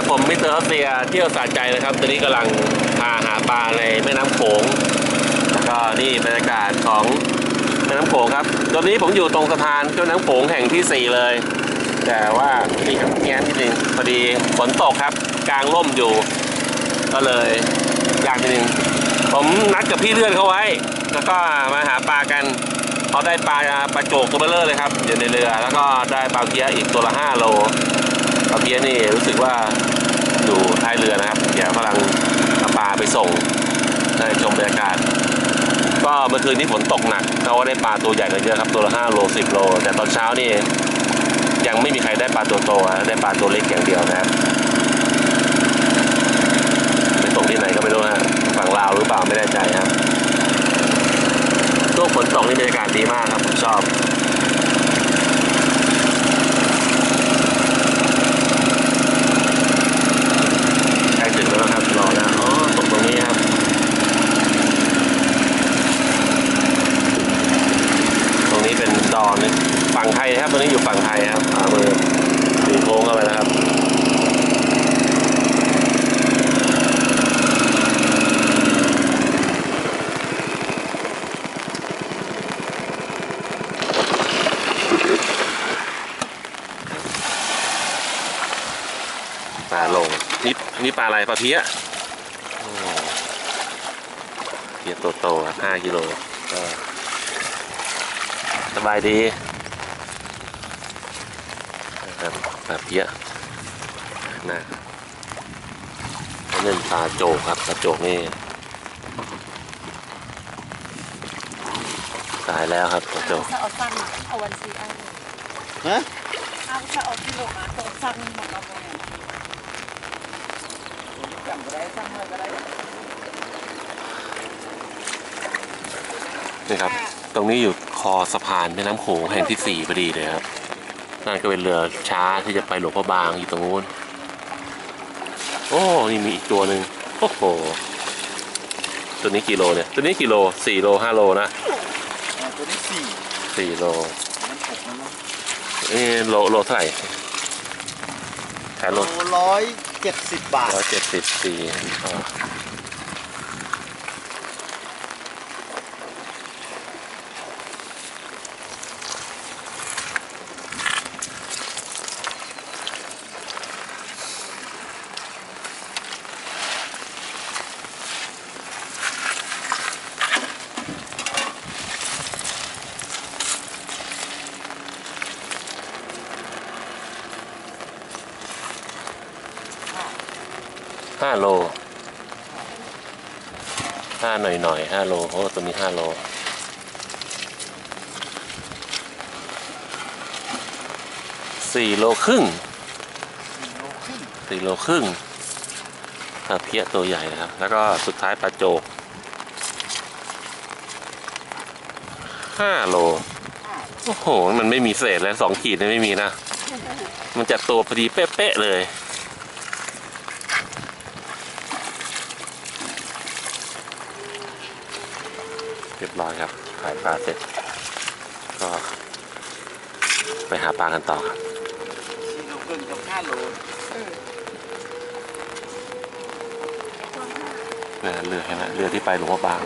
ครับผมมิสเตอร์ออสเตรียเที่ยวสะใจนะครับ ตอนนี้กำลังพาหาปลาในแม่น้ำโขงแล้วก็นี่บรรยากาศของแม่น้ำโขงครับ ตอนนี้ผมอยู่ตรงสะพานแม่น้ำโขงแห่งที่ 4 เลย แต่ว่านี่ครับแง้มนิดนึงพอดีฝนตกครับ กลางร่มอยู่ ก็เลยยากนิดนึงผมนัดกับพี่เลื่อนเขาไว้ แล้วก็มาหาปลากันเขาได้ปลาปลาโจกตัวเบลเลอร์เลยครับอยู่ในเรือ แล้วก็ได้ปลาเพี้ยอีกตัวละ5โล ปลาเพี้ยนี่รู้สึกว่าอยู่ท้ายเรือนะครับแกกำลังเอาปลาไปส่งได้ชมบรรยากาศ ก็เมื่อคืนนี้ฝนตกหนักเขาก็ได้ปลาตัวใหญ่กันเยอะครับตัวละ5โล10โล แต่ตอนเช้านี่ยังไม่มีใครได้ปลาตัวโตนะได้ปลาตัวเล็กอย่างเดียวนะครับไปส่งที่ไหนก็ไม่รู้ฮะฝั่งลาวหรือเปล่าไม่แน่ใจครับช่วงฝนตกนี่บรรยากาศดีมากครับผมชอบ ใกล้ถึงแล้วนะครับรอแล้วอ๋อตกตรงนี้ครับ ตรงนี้เป็นดอนนี่ ฝั่งไทยครับตรงนี้อยู่ฝั่งไทยครับขวามือถึงโค้งเข้าไปนะครับปลาลงนี่นี่ปลาอะไรปลาเพี้ยเพี้ยโตโตครับห้ากิโลก็ สบายดีนะครับปลาเพี้ยนะนั่นปลาโจกครับปลาโจกนี่ตายแล้วครับปลาโจกถ้าเอาสั้นเอาวันซีเอาฮะเอาถ้าเอากิโลมาตัวสั้นหมดแล้วเนี่ยจำก็ได้จำเลยก็ได้นี่ครับ ตรงนี้อยู่คอสะพานแม่น้ำโขงแห่งที่สี่พอดีเลยครับ นั่นก็เป็นเรือช้าที่จะไปหลวงพระบางอยู่ตรงนู้น โอ้นี่มีอีกตัวหนึ่งโอ้โห ตัวนี้กี่โลเนี่ย ตัวนี้กี่โลสี่โลห้าโลนะอ่าตัวนี้สี่สี่โลมันหกมันเนาะนี่โลโลเท่าไหร่ขายโลโลร้อยเจ็ดสิบบาทร้อยเจ็ดสิบสี่ ห้าโลห้าหน่อยหน่อยห้าโลโอ้ตัวนี้ห้าโลสี่โลครึ่งสี่โลครึ่งปลาเพี้ยตัวใหญ่นะครับ แล้วก็สุดท้ายปลาโจกห้าโล โอ้โห มันไม่มีเศษแล้วสองขีดนี่ไม่มีนะ มันจะตัวพอดีเป๊ะๆเลย เรียบร้อยครับขายปลาเสร็จ ก็ ไปหาปลากันต่อครับสี่โลครึ่งกับห้าโลเรือเรือใช่ไหมเรือที่ไปหลวงพ่อบาง